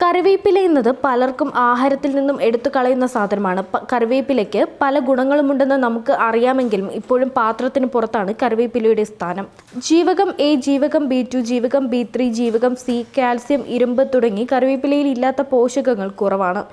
കറിവേപ്പില എന്നത് പലർക്കും ആഹാരത്തിൽ നിന്നും എടുത്തു കളയുന്ന സാധനമാണ്. കറിവേപ്പിലയ്ക്ക് പല ഗുണങ്ങളുമുണ്ടെന്ന് നമുക്ക് അറിയാമെങ്കിലും ഇപ്പോഴും പാത്രത്തിന് പുറത്താണ് കറിവേപ്പിലയുടെ സ്ഥാനം. ജീവകം എ ജീവകം ബി ടു ജീവകം ബി ത്രീ ജീവകം സി കാൽസ്യം ഇരുമ്പ് തുടങ്ങി കറിവേപ്പിലയിൽ ഇല്ലാത്ത പോഷകങ്ങൾ കുറവാണ്.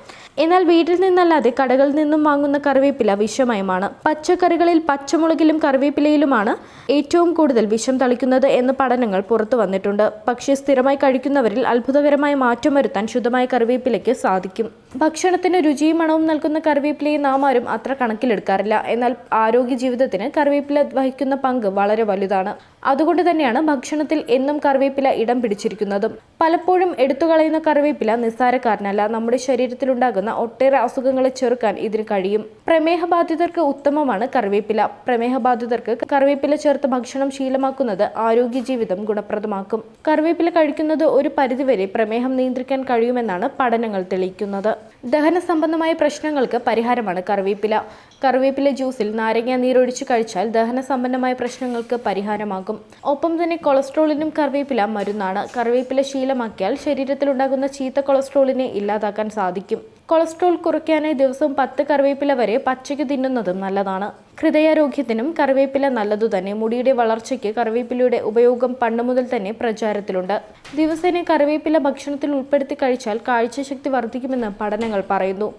എന്നാൽ വീട്ടിൽ നിന്നല്ലാതെ കടകളിൽ നിന്നും വാങ്ങുന്ന കറിവേപ്പില വിഷമയമാണ്. പച്ചക്കറികളിൽ പച്ചമുളകിലും കറിവേപ്പിലയിലുമാണ് ഏറ്റവും കൂടുതൽ വിഷം തളിക്കുന്നത് എന്ന് പഠനങ്ങൾ പുറത്തു വന്നിട്ടുണ്ട്. പക്ഷേ സ്ഥിരമായി കഴിക്കുന്നവരിൽ അത്ഭുതകരമായ മാറ്റം വരുത്താൻ ശുദ്ധമായ കറിവേപ്പിലയ്ക്ക് സാധിക്കും. ഭക്ഷണത്തിന് രുചിയും മണവും നൽകുന്ന കറിവേപ്പിലയെ നാം ആരും അത്ര കണക്കിലെടുക്കാറില്ല. എന്നാൽ ആരോഗ്യ ജീവിതത്തിന് കറിവേപ്പില വഹിക്കുന്ന പങ്ക് വളരെ വലുതാണ്. അതുകൊണ്ട് തന്നെയാണ് ഭക്ഷണത്തിൽ എന്നും കറിവേപ്പില ഇടം പിടിച്ചിരിക്കുന്നതും. പലപ്പോഴും എടുത്തു കളയുന്ന കറിവേപ്പില നിസ്സാരക്കാരനല്ല. നമ്മുടെ ശരീരത്തിലുണ്ടാകുന്ന ഒട്ടേറെ അസുഖങ്ങളെ ചെറുക്കാൻ ഇതിന് കഴിയും. പ്രമേഹബാധിതർക്ക് ഉത്തമമാണ് കറിവേപ്പില. പ്രമേഹബാധിതർക്ക് കറിവേപ്പില ചേർത്ത് ഭക്ഷണം ശീലമാക്കുന്നത് ആരോഗ്യ ജീവിതം ഗുണപ്രദമാക്കും. കറിവേപ്പില കഴിക്കുന്നത് ഒരു പരിധിവരെ പ്രമേഹം നിയന്ത്രിക്കാൻ കഴിയുമെന്നാണ് പഠനങ്ങൾ തെളിയിക്കുന്നത്. ദഹന സംബന്ധമായ പ്രശ്നങ്ങൾക്ക് പരിഹാരമാണ് കറിവേപ്പില. കറിവേപ്പില ജ്യൂസിൽ നാരങ്ങ നീരൊഴിച്ച് കഴിച്ചാൽ ദഹന സംബന്ധമായ പ്രശ്നങ്ങൾക്ക് പരിഹാരമാകും. ഒപ്പം തന്നെ കൊളസ്ട്രോളിനും കറിവേപ്പില മരുന്നാണ്. കറിവേപ്പില ശീലമാക്കിയാൽ ശരീരത്തിലുണ്ടാകുന്ന ചീത്ത കൊളസ്ട്രോളിനെ ഇല്ലാതാക്കാൻ സാധിക്കും. കൊളസ്ട്രോൾ കുറയ്ക്കാനായി ദിവസം പത്ത് കറിവേപ്പില വരെ പച്ചയ്ക്ക് തിന്നുന്നതും നല്ലതാണ്. ഹൃദയാരോഗ്യത്തിനും കറിവേപ്പില നല്ലതു തന്നെ. മുടിയുടെ വളർച്ചയ്ക്ക് കറിവേപ്പിലയുടെ ഉപയോഗം പണ്ട് മുതൽ തന്നെ പ്രചാരത്തിലുണ്ട്. ദിവസേന കറിവേപ്പില ഭക്ഷണത്തിൽ ഉൾപ്പെടുത്തി കഴിച്ചാൽ കാഴ്ചശക്തി വർദ്ധിക്കുമെന്ന് പഠനങ്ങൾ പറയുന്നു.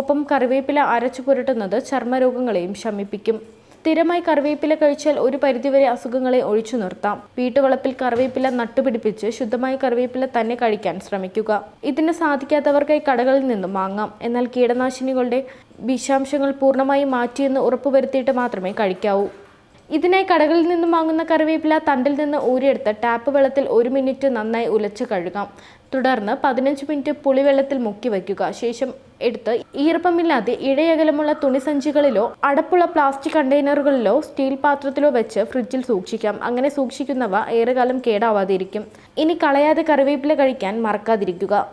ഒപ്പം കറിവേപ്പില അരച്ചു പുരട്ടുന്നത് ചർമ്മരോഗങ്ങളെയും ശമിപ്പിക്കും. സ്ഥിരമായി കറിവേപ്പില കഴിച്ചാൽ ഒരു പരിധിവരെ അസുഖങ്ങളെ ഒഴിച്ചു നിർത്താം. വീട്ടുവളപ്പിൽ കറിവേപ്പില നട്ടുപിടിപ്പിച്ച് ശുദ്ധമായ കറിവേപ്പില തന്നെ കഴിക്കാൻ ശ്രമിക്കുക. ഇതിന് സാധിക്കാത്തവർക്കായി കടകളിൽ നിന്നും വാങ്ങാം. എന്നാൽ കീടനാശിനികളുടെ വിഷാംശങ്ങൾ പൂർണമായും മാറ്റിയെന്ന് ഉറപ്പുവരുത്തിയിട്ട് മാത്രമേ കഴിക്കാവൂ. ഇതിനായി കടകളിൽ നിന്നും വാങ്ങുന്ന കറിവേപ്പില തണ്ടിൽ നിന്ന് ഊരിയെടുത്ത് ടാപ്പ് വെള്ളത്തിൽ ഒരു മിനിറ്റ് നന്നായി ഉലച്ച് കഴുകാം. തുടർന്ന് പതിനഞ്ച് മിനിറ്റ് പുളിവെള്ളത്തിൽ മുക്കി വയ്ക്കുക. ശേഷം എടുത്ത് ഈർപ്പമില്ലാതെ ഇഴയകലമുള്ള തുണിസഞ്ചികളിലോ അടപ്പുള്ള പ്ലാസ്റ്റിക് കണ്ടെയ്നറുകളിലോ സ്റ്റീൽ പാത്രത്തിലോ വെച്ച് ഫ്രിഡ്ജിൽ സൂക്ഷിക്കാം. അങ്ങനെ സൂക്ഷിക്കുന്നവ ഏറെക്കാലം കേടാവാതിരിക്കും. ഇനി കളയാതെ കറിവേപ്പില കഴിക്കാൻ മറക്കാതിരിക്കുക.